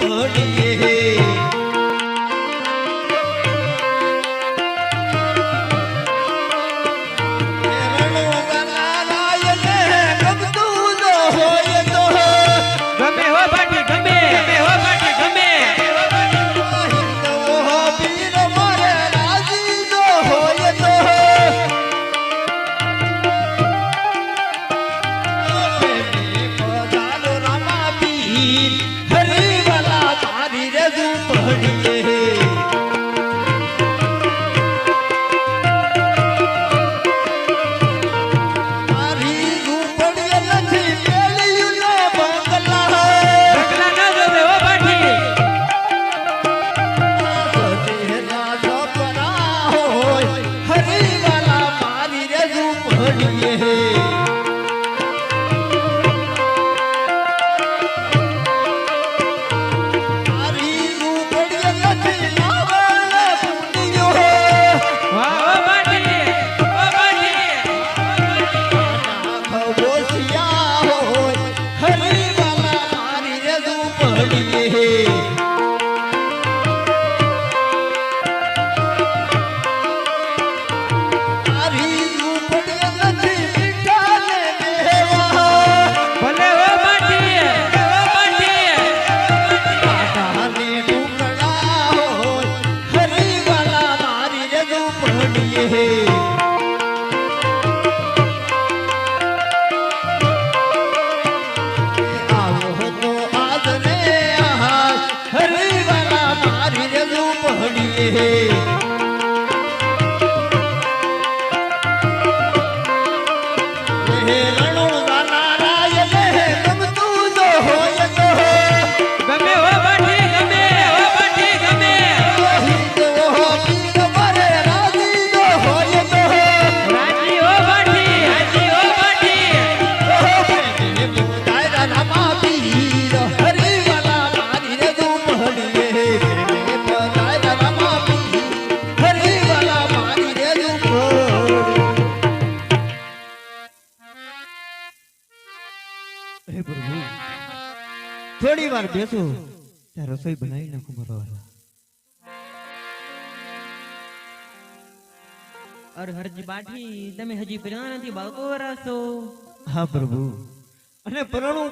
પડીએ હે. હે થોડી વાર બેસો. ત્યાં રસોઈ બનાવી નાખું મારો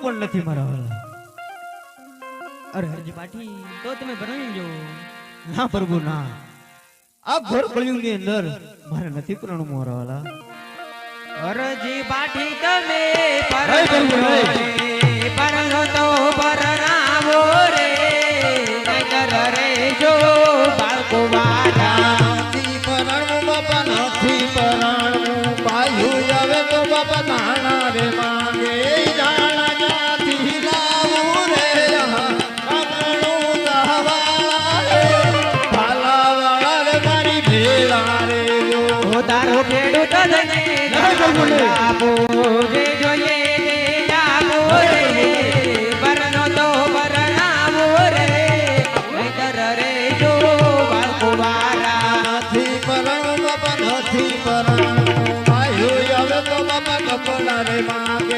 પણ નથી મારા વાળા. અરે પાઠી તો તમે પરણી જો ના પ્રભુ ના. આ ઘર કળિયુગની અંદર મારે નથી પરણું મારા વાળા. હરજી બાઠી તમે પરણો તો પરણાવો જો બાળકો વાળા પરણવું બાપા નથી પરણવું. ભાઈ હવે તો બાપા બાપુ તારો ખેડૂત જ નહીં બાપુ જે જોઈએ નથી પર આવ્યું તો બાપા કપડા રે માગે.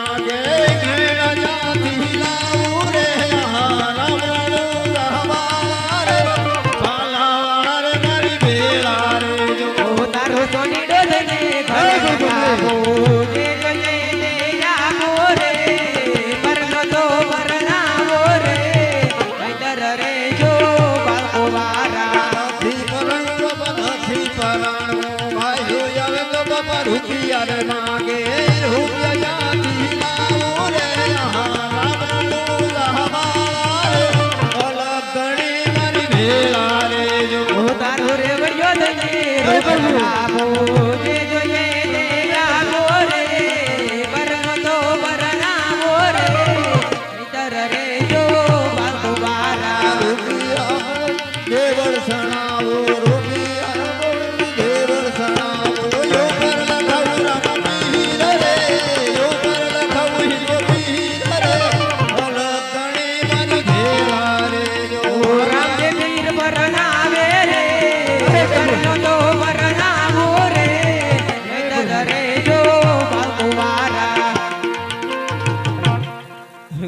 રે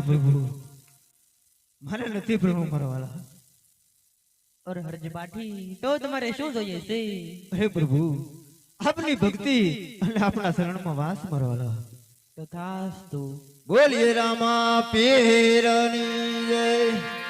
પ્રભુ. મારે નથી પ્રભુ મરવાલા. અરે હરજ પાઠી તો તમારે શું જોઈએ છે? હે પ્રભુ આપની ભક્તિ અને આપણા શરણમાં વાસ મરવાલા. તથાસ્તુ બોલીએ રામા પીરની જય.